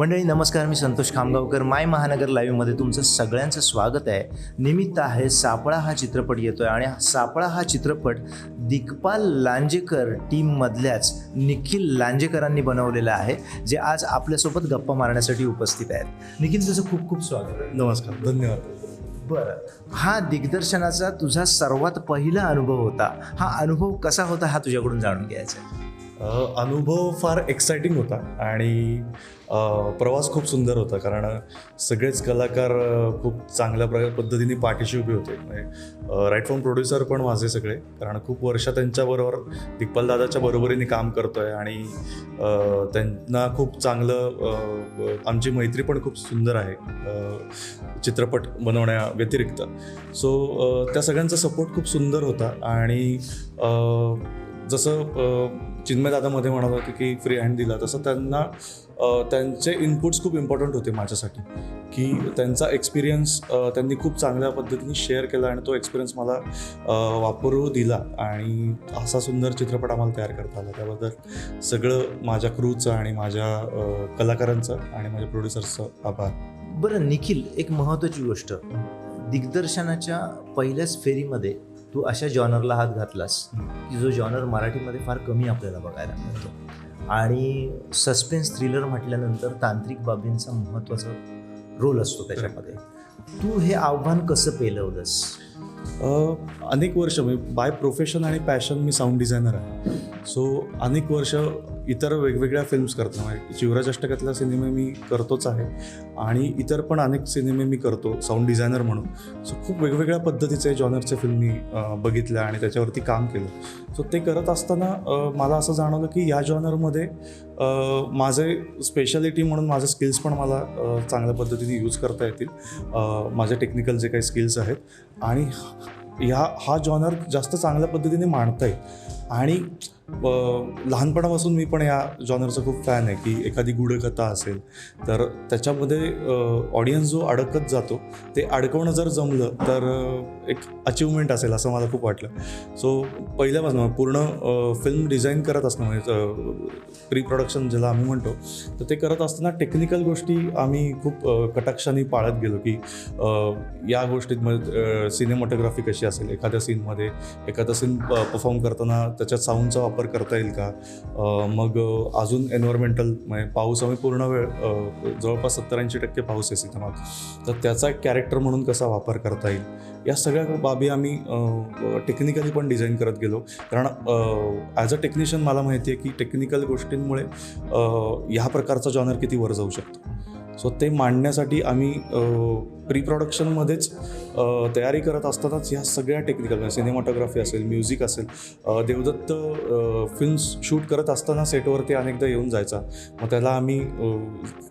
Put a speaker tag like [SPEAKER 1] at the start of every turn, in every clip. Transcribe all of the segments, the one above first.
[SPEAKER 1] मंडळी नमस्कार मी संतोष खामगावकर. माय महानगर लाईव्हमध्ये तुमचं सगळ्यांचं स्वागत आहे. निमित्त आहे सापळा हा चित्रपट येतोय आणि सापळा हा चित्रपट दिग्पाल लांजेकर टीममधल्याच निखिल लांजेकरांनी बनवलेला आहे जे आज आपल्यासोबत गप्पा मारण्यासाठी उपस्थित आहेत. निखिल तुझं खूप खूप स्वागत. आहे
[SPEAKER 2] नमस्कार धन्यवाद.
[SPEAKER 1] बरं हा दिग्दर्शनाचा तुझा सर्वात पहिला अनुभव होता. हा अनुभव कसा होता हा तुझ्याकडून जाणून घ्यायचा आहे.
[SPEAKER 2] अनुभव फार एक्सायटिंग होता आणि प्रवास खूप सुंदर होता कारण सगळेच कलाकार खूप चांगल्या प्र पद्धतीने पाठीशी उभे होते. म्हणजे राईट फ्रॉम प्रोड्युसर पण माझे सगळे. कारण खूप वर्ष त्यांच्याबरोबर दिग्पाल दादाच्या बरोबरीने काम करतोय आणि त्यांना खूप चांगलं आमची मैत्री पण खूप सुंदर आहे चित्रपट बनवण्या व्यतिरिक्त सो त्या सगळ्यांचा सपोर्ट खूप सुंदर होता आणि जसं चिन्मयदादामध्ये चिन्मय दादामध्ये म्हणत होते की फ्री हँड दिला तसं त्यांना त्यांचे इनपुट्स खूप इम्पॉर्टंट होते माझ्यासाठी. की त्यांचा एक्सपिरियन्स त्यांनी खूप चांगल्या पद्धतीने शेअर केला आणि तो एक्सपिरियन्स मला वापरू दिला. आणि असा सुंदर चित्रपट आम्हाला तयार करता आला. त्याबद्दल सगळं माझ्या क्रूचं आणि माझ्या कलाकारांचं आणि माझ्या प्रोड्युसर्सचं आभार.
[SPEAKER 1] बरं निखिल एक महत्त्वाची गोष्ट. दिग्दर्शनाच्या पहिल्याच फेरीमध्ये तू अशा जॉनरला हात घातलास की जो जॉनर मराठीमध्ये फार कमी आपल्याला बघायला मिळतो. आणि सस्पेन्स थ्रिलर म्हटल्यानंतर तांत्रिक बाबींचा महत्त्वाचा रोल असतो त्याच्यामध्ये. तू हे आव्हान कसं पेलवलंस?
[SPEAKER 2] अनेक वर्ष म्हणजे बाय प्रोफेशन आणि पॅशन मी साऊंड डिझायनर आहे. सो अनेक वर्ष इतर वेगवेगळ्या फिल्म्स करतो. म्हणजे शिवराज अष्टकातला सिनेमे मी करतोच आहे आणि इतर पण अनेक सिनेमे मी करतो साऊंड डिझायनर म्हणून. सो खूप वेगवेगळ्या पद्धतीचे जॉनरचे फिल्म मी बघितल्या आणि त्याच्यावरती काम केलं. सो ते करत असताना मला असं जाणवलं की या जॉनरमध्ये माझे स्पेशालिटी म्हणून माझे स्किल्स पण मला चांगल्या पद्धतीने यूज करता येतील. माझ्या माझे टेक्निकल जे काही स्किल्स आहेत. आणि ह्या हा जॉनर जास्त चांगल्या पद्धतीने मांडता येईल. आणि लहानपणापासून मी पण या जॉनरचा खूप फॅन आहे की एखादी गूढकथा असेल तर त्याच्यामध्ये ऑडियन्स जो अडकत जातो ते अडकवणं जर जमलं तर एक अचिव्हमेंट असेल असं मला खूप वाटलं. सो पहिल्यापासून पूर्ण फिल्म डिझाईन करत असणं म्हणजे प्री प्रोडक्शन ज्याला आम्ही म्हणतो तर ते करत असताना टेक्निकल गोष्टी आम्ही खूप कटाक्षाने पाळत गेलो की या गोष्टीत सिनेमॅटोग्राफी कशी असेल एखाद्या सीनमध्ये एखादा सीन परफॉर्म करताना त्याच्यात साऊंडचा वापर करता येईल का? मग अजून एन्व्हायरमेंटल म्हणजे पाऊस आम्ही पूर्ण वेळ जवळपास सत्तर ऐंशी टक्के पाऊस आहे सिनेमात. तर त्याचा एक कॅरेक्टर म्हणून कसा वापर करता येईल? या सगळ्या बाबी आम्ही टेक्निकली पण डिझाईन करत गेलो. कारण ॲज अ टेक्निशियन मला माहिती आहे की टेक्निकल गोष्टींमुळे ह्या प्रकारचा जॉनर किती वर जाऊ शकतो. सो ते मांडण्यासाठी आम्ही प्री प्रोडक्शनमध्येच तयारी करत असतानाच ह्या सगळ्या टेक्निकल म्हणजे सिनेमॅटोग्राफी असेल म्युझिक असेल देवदत्त फिल्म्स शूट करत असताना सेटवरती अनेकदा येऊन जायचा. मग त्याला आम्ही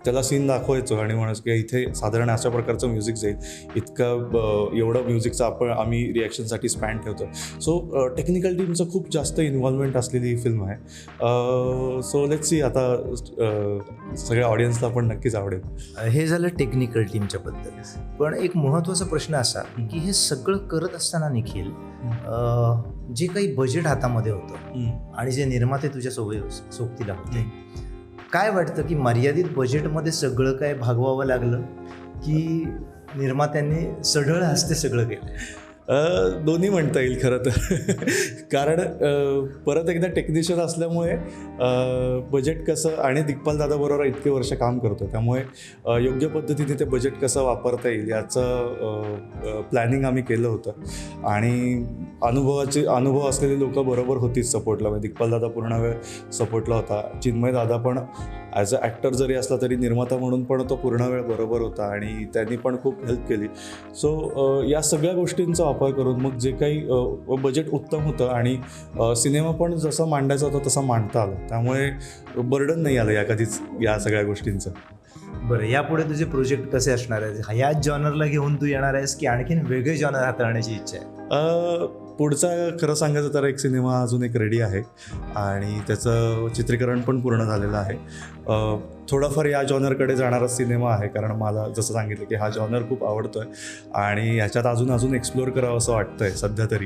[SPEAKER 2] त्याला सीन दाखवायचो आणि म्हणायचो की इथे साधारण अशा प्रकारचं म्युझिक जाईल. इतकं एवढं म्युझिकचं आपण आम्ही रिॲक्शनसाठी स्पॅन ठेवतो. सो टेक्निकल टीमचं खूप जास्त इन्व्हॉल्वमेंट असलेली ही फिल्म आहे. सो लेट सी आता सगळ्या ऑडियन्सला पण नक्कीच आवडेल.
[SPEAKER 1] हे झालं टेक्निकल टीमच्या बद्दल पण एक महत्त्वाचा प्रश्न असा की हे सगळं करत असताना निखिल जे काही बजेट हातामध्ये होतं आणि जे निर्माते तुझ्या सोबी सोबतीला होते काय वाटतं की मर्यादित बजेटमध्ये सगळं काय भागवावं लागलं की निर्मात्यांनी सढळ हस्ते सगळं केलं?
[SPEAKER 2] दोन्ही म्हणता येईल खरं तर. कारण परत एकदा टेक्निशियन असल्यामुळे बजेट कसं आणि दिग्पाल दादाबरोबर इतके वर्ष काम करतो त्यामुळे योग्य पद्धतीने ते बजेट कसं वापरता येईल याचं प्लॅनिंग आम्ही केलं होतं. आणि अनुभवाचे अनुभव असलेली लोक बरोबर होतीच सपोर्टला म्हणजे दिग्पाल दादा पूर्ण वेळ सपोर्टला होता. चिन्मय दादा पण ॲज अ ॲक्टर जरी असला तरी निर्माता म्हणून पण तो पूर्ण वेळ बरोबर होता आणि त्यांनी पण खूप हेल्प केली. सो या सगळ्या गोष्टींचा वापर करून मग जे काही बजेट उत्तम होतं आणि सिनेमा पण जसा मांडायचा होता तसा मांडता आला. त्यामुळे बर्डन नाही आलं या कधीच या सगळ्या गोष्टींचं.
[SPEAKER 1] बरं यापुढे तुझे प्रोजेक्ट कसे असणार आहेत? ह्याच जॉनरला घेऊन तू येणार आहेस की आणखीन वेगळे जॉनर हाताळण्याची इच्छा आहे?
[SPEAKER 2] पुढचा खरं सांगायचं तर एक सिनेमा अजून एक रेडी आहे. आणि त्याचं चित्रीकरण पण पूर्ण झालेलं आहे. थोडाफार या जॉनरकडे जाणारा सिनेमा आहे कारण मला जसं सांगितलं की हा जॉनर खूप आवडतो आहे आणि ह्याच्यात अजून अजून एक्सप्लोअर करावं असं वाटतं आहे सध्या तरी.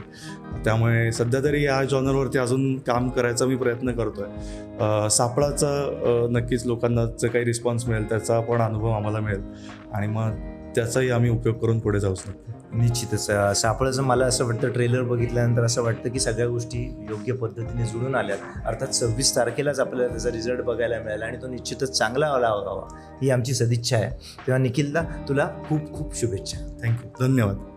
[SPEAKER 2] त्यामुळे सध्या तरी या जॉनरवरती अजून काम करायचा मी प्रयत्न करतो आहे सापळाचा नक्कीच लोकांना जे काही रिस्पॉन्स मिळेल त्याचा पण अनुभव आम्हाला मिळेल. आणि मग त्याचाही आम्ही उपयोग करून पुढे जाऊ शकतो.
[SPEAKER 1] निश्चितच. सापळाचं मला असं वाटतं ट्रेलर बघितल्यानंतर असं वाटतं की सगळ्या गोष्टी योग्य पद्धतीने जुळून आल्यात. अर्थात सव्वीस तारखेलाच आपल्याला त्याचा रिझल्ट बघायला मिळाला आणि तो निश्चितच चांगला आला हवा ही आमची सदिच्छा आहे. तेव्हा निखिलदा तुला खूप खूप शुभेच्छा.
[SPEAKER 2] थँक्यू धन्यवाद.